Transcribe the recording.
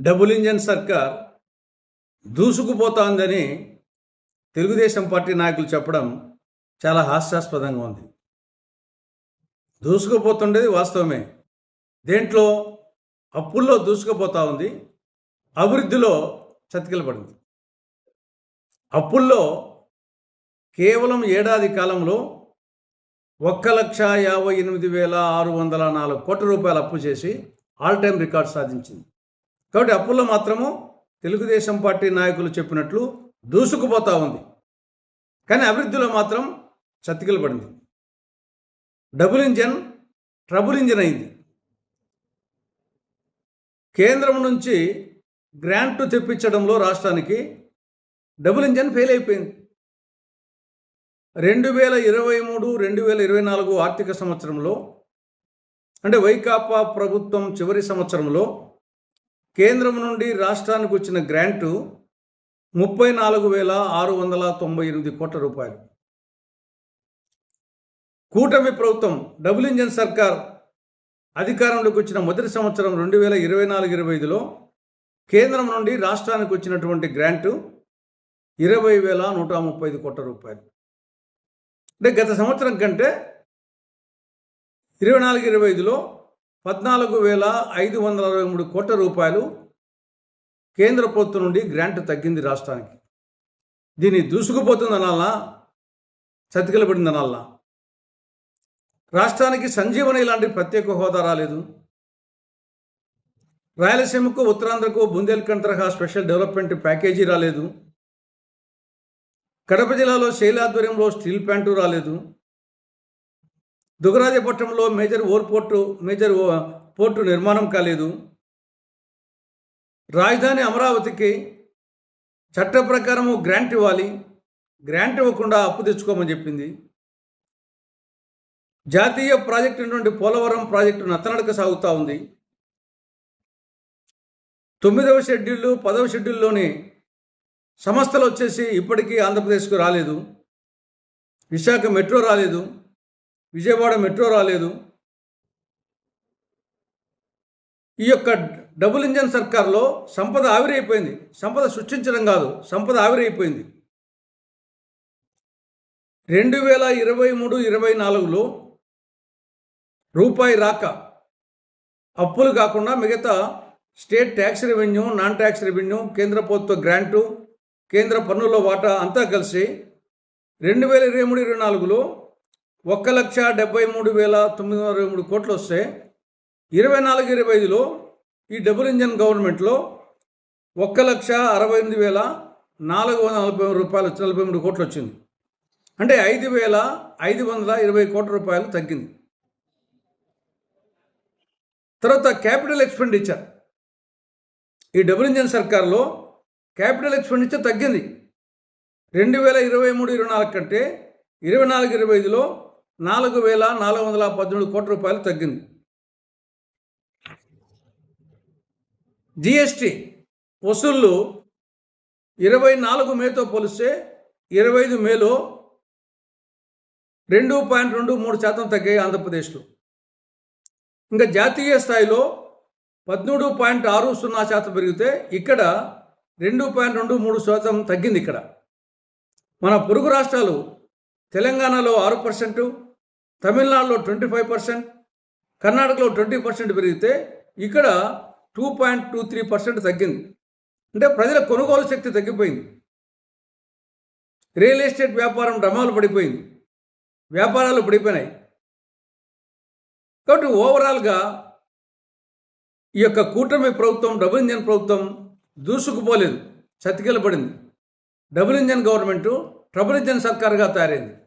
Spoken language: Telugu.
డబుల్ ఇంజన్ సర్కార్ దూసుకుపోతోందని తెలుగుదేశం పార్టీ నాయకులు చెప్పడం చాలా హాస్యాస్పదంగా ఉంది. దూసుకుపోతుండేది వాస్తవమే. దేంట్లో అప్పుల్లో దూసుకుపోతా ఉంది అభివృద్ధిలో చతికిలపడింది. అప్పుల్లో కేవలం ఏడాది కాలంలో ఒక్క లక్ష యాభై ఎనిమిది వేల ఆరు వందల నాలుగు కోట్ల రూపాయలు అప్పు చేసి ఆల్ టైం రికార్డ్ సాధించింది. కాబట్టి అప్పుల్లో మాత్రము తెలుగుదేశం పార్టీ నాయకులు చెప్పినట్లు దూసుకుపోతా ఉంది. కానీ అభివృద్ధిలో మాత్రం చతికిల పడింది. డబుల్ ఇంజన్ ట్రబుల్ ఇంజన్ అయింది. కేంద్రం నుంచి గ్రాంట్ తెప్పించడంలో రాష్ట్రానికి డబుల్ ఇంజన్ ఫెయిల్ అయిపోయింది. రెండు వేల ఇరవై మూడు రెండు వేల ఇరవై నాలుగు ఆర్థిక సంవత్సరంలో అంటే వైకాపా ప్రభుత్వం చివరి సంవత్సరంలో కేంద్రం నుండి రాష్ట్రానికి వచ్చిన గ్రాంటు ముప్పై నాలుగు వేల ఆరు వందల తొంభై ఎనిమిది కోట్ల రూపాయలు. కూటమి ప్రభుత్వం డబుల్ ఇంజన్ సర్కార్ అధికారంలోకి వచ్చిన మొదటి సంవత్సరం రెండు వేల ఇరవై నాలుగు ఇరవై ఐదులో కేంద్రం నుండి రాష్ట్రానికి వచ్చినటువంటి గ్రాంటు ఇరవై వేల నూట ముప్పై ఐదు కోట్ల రూపాయలు. అంటే గత సంవత్సరం కంటే ఇరవై నాలుగు ఇరవై ఐదులో పద్నాలుగు వేల ఐదు వందల అరవై మూడు కోట్ల రూపాయలు కేంద్ర ప్రభుత్వం నుండి గ్రాంట్ తగ్గింది రాష్ట్రానికి. దీన్ని దూసుకుపోతుందనాలా చతికిలబడిందనాలా రాష్ట్రానికి సంజీవని ఇలాంటి ప్రత్యేక హోదా రాలేదు. రాయలసీమకు ఉత్తరాంధ్రకు బుందేల్ఖండ్ తరహా స్పెషల్ డెవలప్మెంట్ ప్యాకేజీ రాలేదు. కడప జిల్లాలో శైలాధ్వర్యంలో స్టీల్ ప్లాంటు రాలేదు. దుగరాజపట్నంలో మేజర్ ఓర్ పోర్టు మేజర్ ఓ- పోర్టు నిర్మాణం కాలేదు. రాజధాని అమరావతికి చట్ట ప్రకారము గ్రాంట్ ఇవ్వాలి. గ్రాంట్ ఇవ్వకుండా అప్పు తెచ్చుకోమని చెప్పింది. జాతీయ ప్రాజెక్టు నుండి పోలవరం ప్రాజెక్టు నత్తనడక సాగుతూ ఉంది. తొమ్మిదవ షెడ్యూల్ పదవ షెడ్యూల్లోని సంస్థలు వచ్చేసి ఇప్పటికీ ఆంధ్రప్రదేశ్కు రాలేదు. విశాఖ మెట్రో రాలేదు. విజయవాడ మెట్రో రాలేదు. ఈ యొక్క డబుల్ ఇంజన్ సర్కార్లో సంపద ఆవిరైపోయింది. సంపద సృష్టించడం కాదు సంపద ఆవిరైపోయింది. రెండు వేల ఇరవై మూడు ఇరవై నాలుగులో రూపాయి రాక అప్పులు కాకుండా మిగతా state tax revenue non tax revenue కేంద్ర ప్రభుత్వ గ్రాంటు కేంద్ర పన్నుల వాటా అంతా కలిసి రెండు వేల ఇరవై మూడు ఇరవై నాలుగులో ఒక్క లక్ష డెబ్బై మూడు వేల తొమ్మిది వందల ఇరవై మూడు కోట్లు వస్తే ఇరవై నాలుగు ఇరవై ఐదులో ఈ డబుల్ ఇంజన్ గవర్నమెంట్లో ఒక్క లక్ష అరవై ఎనిమిది వేల నాలుగు వందల నలభై రూపాయలు నలభై మూడు కోట్లు వచ్చింది అంటే ఐదు వేల ఐదు వందల ఇరవై కోట్ల రూపాయలు తగ్గింది. తర్వాత క్యాపిటల్ ఎక్స్పెండిచర్. ఈ డబుల్ ఇంజన్ సర్కార్లో క్యాపిటల్ ఎక్స్పెండిచర్ తగ్గింది. రెండు వేల ఇరవై మూడు ఇరవై నాలుగు కంటే ఇరవై నాలుగు ఇరవై ఐదులో నాలుగు వేల నాలుగు వందల పద్దెనిమిది కోట్ల రూపాయలు తగ్గింది. జిఎస్టి వసూళ్ళు ఇరవై నాలుగు మేతో పోలిస్తే ఇరవై ఐదు మేలో రెండు పాయింట్ రెండు మూడు శాతం తగ్గాయి ఆంధ్రప్రదేశ్లో. ఇంకా జాతీయ స్థాయిలో పదమూడు పాయింట్ ఆరు సున్నా శాతం పెరిగితే ఇక్కడ రెండు పాయింట్ రెండు మూడు శాతం తగ్గింది ఇక్కడ. మన పొరుగు రాష్ట్రాలు తెలంగాణలో ఆరు పర్సెంటు తమిళనాడులో ట్వంటీ ఫైవ్ పర్సెంట్ కర్ణాటకలో ట్వంటీ పర్సెంట్ పెరిగితే ఇక్కడ two point two three percent తగ్గింది. అంటే ప్రజల కొనుగోలు శక్తి తగ్గిపోయింది. రియల్ ఎస్టేట్ వ్యాపారం డమాలు పడిపోయింది. వ్యాపారాలు పడిపోయినాయి. కాబట్టి ఓవరాల్గా ఈ యొక్క కూటమి ప్రభుత్వం డబుల్ ఇంజన్ ప్రభుత్వం దూసుకుపోలేదు. చతికిల పడింది double engine government trouble engine సర్కారుగా తయారైంది.